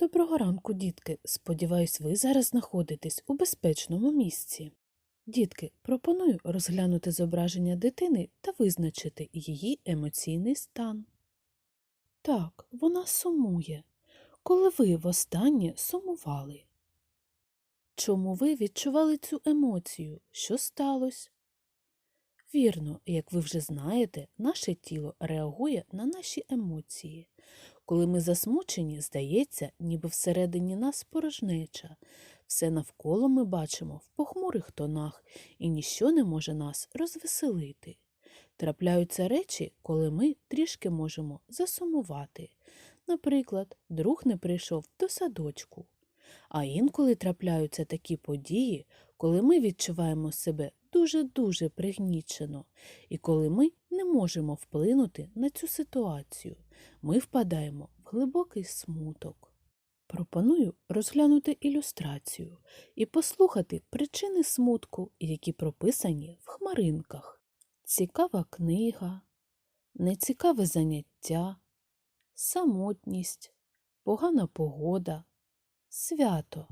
Доброго ранку, дітки. Сподіваюсь, ви зараз знаходитесь у безпечному місці. Дітки, пропоную розглянути зображення дитини та визначити її емоційний стан. Так, вона сумує. Коли ви востаннє сумували? Чому ви відчували цю емоцію? Що сталося? Вірно, як ви вже знаєте, наше тіло реагує на наші емоції. Коли ми засмучені, здається, ніби всередині нас порожнеча. Все навколо ми бачимо в похмурих тонах, і ніщо не може нас розвеселити. Трапляються речі, коли ми трішки можемо засумувати. Наприклад, друг не прийшов до садочку. А інколи трапляються такі події, коли ми відчуваємо себе дуже-дуже пригнічено, і коли ми не можемо вплинути на цю ситуацію, ми впадаємо в глибокий смуток. Пропоную розглянути ілюстрацію і послухати причини смутку, які прописані в хмаринках. Цікава книга, нецікаве заняття, самотність, погана погода, свято.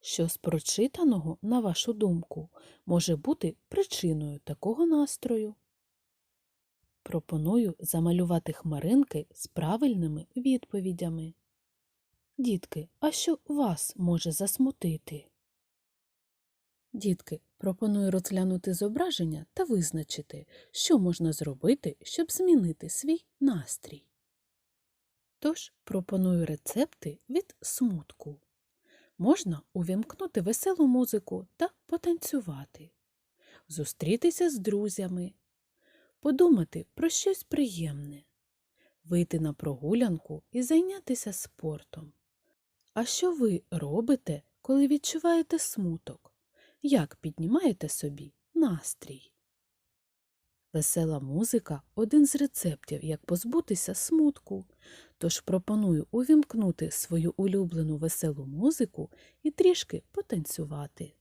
Що з прочитаного, на вашу думку, може бути причиною такого настрою? Пропоную замалювати хмаринки з правильними відповідями. Дітки, а що вас може засмутити? Дітки, пропоную розглянути зображення та визначити, що можна зробити, щоб змінити свій настрій. Тож пропоную рецепти від смутку. Можна увімкнути веселу музику та потанцювати, зустрітися з друзями, подумати про щось приємне, вийти на прогулянку і зайнятися спортом. А що ви робите, коли відчуваєте смуток? Як піднімаєте собі настрій? Весела музика один з рецептів, як позбутися смутку. Тож пропоную увімкнути свою улюблену веселу музику і трішки потанцювати.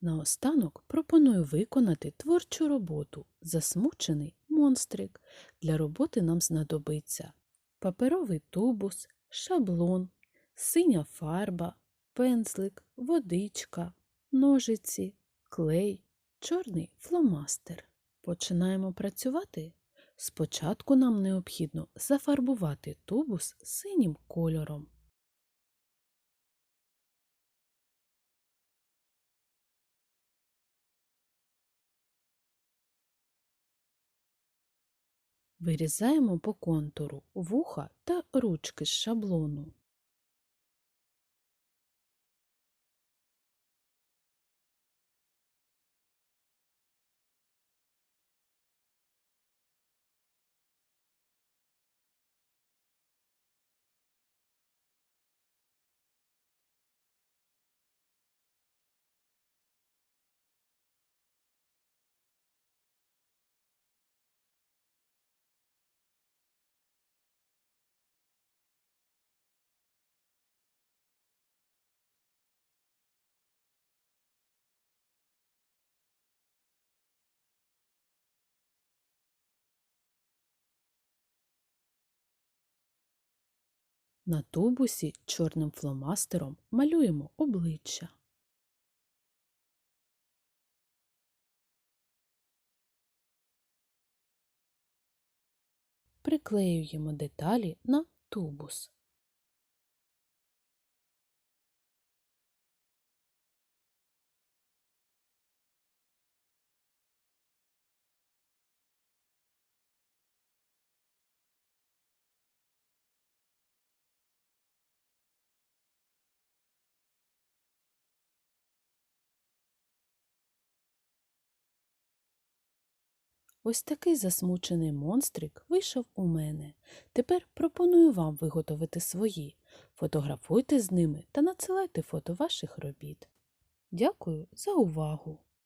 Наостанок пропоную виконати творчу роботу Засмучений монстрик. Для роботи нам знадобиться паперовий тубус, шаблон, синя фарба, пензлик, водичка, ножиці, клей, чорний фломастер. Починаємо працювати. Спочатку нам необхідно зафарбувати тубус синім кольором. Вирізаємо по контуру вуха та ручки з шаблону. На тубусі чорним фломастером малюємо обличчя. Приклеюємо деталі на тубус. Ось такий засмучений монстрик вийшов у мене. Тепер пропоную вам виготовити свої. Фотографуйте з ними та надсилайте фото ваших робіт. Дякую за увагу!